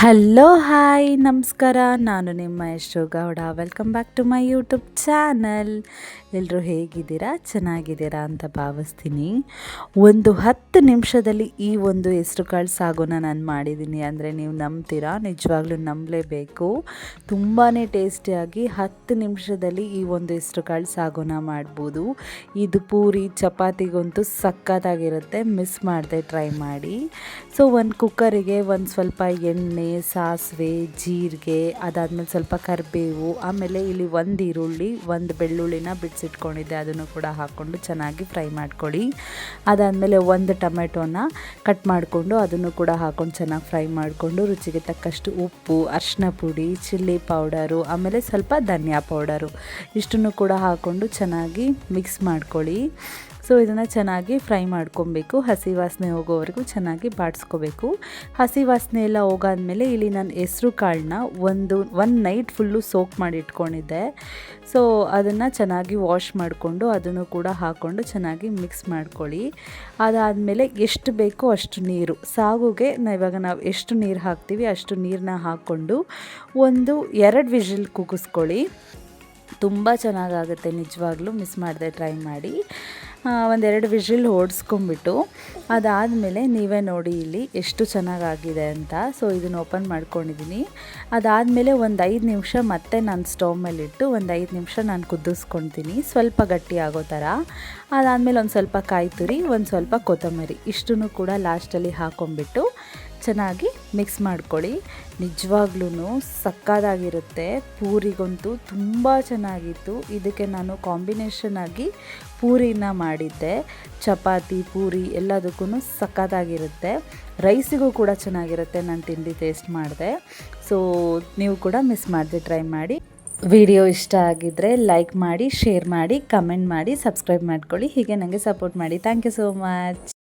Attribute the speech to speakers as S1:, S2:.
S1: Hello hi, ನಮಸ್ಕಾರ. ನಾನು ನಿಮ್ಮ Yasho Gowda welcome back to my YouTube channel ಎಲ್ಲರೂ ಹೇಗಿದ್ದೀರಾ? ಚೆನ್ನಾಗಿದ್ದೀರಾ ಅಂತ ಭಾವಿಸ್ತೀನಿ. ಒಂದು ಹತ್ತು ನಿಮಿಷದಲ್ಲಿ ಈ ಒಂದು ಹೆಸರು ಕಾಳು ಸಾಗುನ ನಾನು ಮಾಡಿದ್ದೀನಿ ಅಂದರೆ ನೀವು ನಂಬ್ತೀರಾ? ನಿಜವಾಗ್ಲೂ ನಂಬಲೇಬೇಕು. ತುಂಬಾ ಟೇಸ್ಟಿಯಾಗಿ ಹತ್ತು ನಿಮಿಷದಲ್ಲಿ ಈ ಒಂದು ಹೆಸರು ಕಾಳು ಸಾಗುನ ಮಾಡ್ಬೋದು. ಇದು ಪೂರಿ ಚಪಾತಿಗಂತೂ ಸಖತ್ತಾಗಿರುತ್ತೆ. ಮಿಸ್ ಮಾಡದೆ ಟ್ರೈ ಮಾಡಿ. ಸೊ ಒಂದು ಕುಕ್ಕರಿಗೆ ಒಂದು ಸ್ವಲ್ಪ ಎಣ್ಣೆ ಸಾಸಿವೆ, ಜೀರಿಗೆ, ಅದಾದಮೇಲೆ ಸ್ವಲ್ಪ ಕರಿಬೇವು, ಆಮೇಲೆ ಇಲ್ಲಿ ಒಂದು ಈರುಳ್ಳಿ, ಒಂದು ಬೆಳ್ಳುಳ್ಳಿನ ಬಿಡಿಸಿಟ್ಕೊಂಡಿದ್ದೆ. ಅದನ್ನು ಕೂಡ ಹಾಕ್ಕೊಂಡು ಚೆನ್ನಾಗಿ ಫ್ರೈ ಮಾಡ್ಕೊಳ್ಳಿ. ಅದಾದಮೇಲೆ ಒಂದು ಟೊಮೆಟೊನ ಕಟ್ ಮಾಡಿಕೊಂಡು ಅದನ್ನು ಕೂಡ ಹಾಕ್ಕೊಂಡು ಚೆನ್ನಾಗಿ ಫ್ರೈ ಮಾಡಿಕೊಂಡು ರುಚಿಗೆ ತಕ್ಕಷ್ಟು ಉಪ್ಪು ಅರಿಶಿನ ಪುಡಿ, ಚಿಲ್ಲಿ ಪೌಡರು, ಆಮೇಲೆ ಸ್ವಲ್ಪ ಧನಿಯಾ ಪೌಡರು ಇಷ್ಟನ್ನು ಕೂಡ ಹಾಕ್ಕೊಂಡು ಚೆನ್ನಾಗಿ ಮಿಕ್ಸ್ ಮಾಡ್ಕೊಳ್ಳಿ. ಸೊ ಇದನ್ನು ಚೆನ್ನಾಗಿ ಫ್ರೈ ಮಾಡ್ಕೊಬೇಕು. ಹಸಿ ವಾಸನೆ ಹೋಗೋವರೆಗೂ ಚೆನ್ನಾಗಿ ಬಾಡಿಸ್ಕೋಬೇಕು. ಹಸಿ ವಾಸನೆ ಎಲ್ಲ ಹೋಗಾದ್ಮೇಲೆ ಇಲ್ಲಿ ನಾನು ಹೆಸ್ರು ಕಾಳನ್ನ ಒಂದು ಒನ್ ನೈಟ್ ಫುಲ್ಲು ಸೋಕ್ ಮಾಡಿ ಇಟ್ಕೊಂಡಿದ್ದೆ ಸೊ ಅದನ್ನು ಚೆನ್ನಾಗಿ ವಾಶ್ ಮಾಡಿಕೊಂಡು ಅದನ್ನು ಕೂಡ ಹಾಕ್ಕೊಂಡು ಚೆನ್ನಾಗಿ ಮಿಕ್ಸ್ ಮಾಡ್ಕೊಳ್ಳಿ. ಅದಾದಮೇಲೆ ಎಷ್ಟು ಬೇಕೋ ಅಷ್ಟು ನೀರು. ಸಾಗುಗೆ ಇವಾಗ ನಾವು ಎಷ್ಟು ನೀರು ಹಾಕ್ತೀವಿ ಅಷ್ಟು ನೀರನ್ನ ಹಾಕ್ಕೊಂಡು ಒಂದು ಎರಡು ವಿಷಿಲ್ ಕುಗಿಸ್ಕೊಳ್ಳಿ. ತುಂಬ ಚೆನ್ನಾಗಾಗುತ್ತೆ. ನಿಜವಾಗ್ಲೂ ಮಿಸ್ ಮಾಡದೆ ಟ್ರೈ ಮಾಡಿ. ಒಂದೆರಡು ವಿಷಿಲ್ ಓಡಿಸ್ಕೊಂಬಿಟ್ಟು ಅದಾದಮೇಲೆ ನೀವೇ ನೋಡಿ ಇಲ್ಲಿ ಎಷ್ಟು ಚೆನ್ನಾಗಾಗಿದೆ ಅಂತ. ಸೊ ಇದನ್ನು ಓಪನ್ ಮಾಡ್ಕೊಂಡಿದ್ದೀನಿ ಅದಾದಮೇಲೆ ಒಂದು ಐದು ನಿಮಿಷ ಮತ್ತೆ ನಾನು ಸ್ಟವ್ ಮೇಲಿಟ್ಟು ಒಂದು ಐದು ನಿಮಿಷ ನಾನು ಕುದಿಸ್ಕೊಳ್ತೀನಿ ಸ್ವಲ್ಪ ಗಟ್ಟಿ ಆಗೋ ಥರ ಅದಾದಮೇಲೆ ಒಂದು ಸ್ವಲ್ಪ ಕಾಯಿ ತುರಿ, ಒಂದು ಸ್ವಲ್ಪ ಕೊತ್ತಂಬರಿ, ಇಷ್ಟನ್ನು ಕೂಡ ಲಾಸ್ಟಲ್ಲಿ ಹಾಕೊಂಡ್ಬಿಟ್ಟು ಚೆನ್ನಾಗಿ ಮಿಕ್ಸ್ ಮಾಡ್ಕೊಳ್ಳಿ. ನಿಜವಾಗ್ಲೂ ಸಕ್ಕದಾಗಿರುತ್ತೆ. ಪೂರಿಗಂತೂ ತುಂಬ ಚೆನ್ನಾಗಿತ್ತು. ಇದಕ್ಕೆ ನಾನು ಕಾಂಬಿನೇಷನ್ ಆಗಿ ಪೂರಿನ ಮಾಡಿದ್ದೆ. ಚಪಾತಿ, ಪೂರಿ ಎಲ್ಲದಕ್ಕೂ ಸಕ್ಕತ್ತಾಗಿರುತ್ತೆ ರೈಸಿಗೂ ಕೂಡ ಚೆನ್ನಾಗಿರುತ್ತೆ. ನಾನು ತಿಂಡಿ ಟೇಸ್ಟ್ ಮಾಡಿದೆ. ಸೊ ನೀವು ಕೂಡ ಮಿಸ್ ಮಾಡಿದೆ ಟ್ರೈ ಮಾಡಿ. ವಿಡಿಯೋ ಇಷ್ಟ ಆಗಿದ್ದರೆ ಲೈಕ್ ಮಾಡಿ ಶೇರ್ ಮಾಡಿ ಕಮೆಂಟ್ ಮಾಡಿ ಸಬ್ಸ್ಕ್ರೈಬ್ ಮಾಡ್ಕೊಳ್ಳಿ. ಹೀಗೆ ನನಗೆ ಸಪೋರ್ಟ್ ಮಾಡಿ. Thank you so much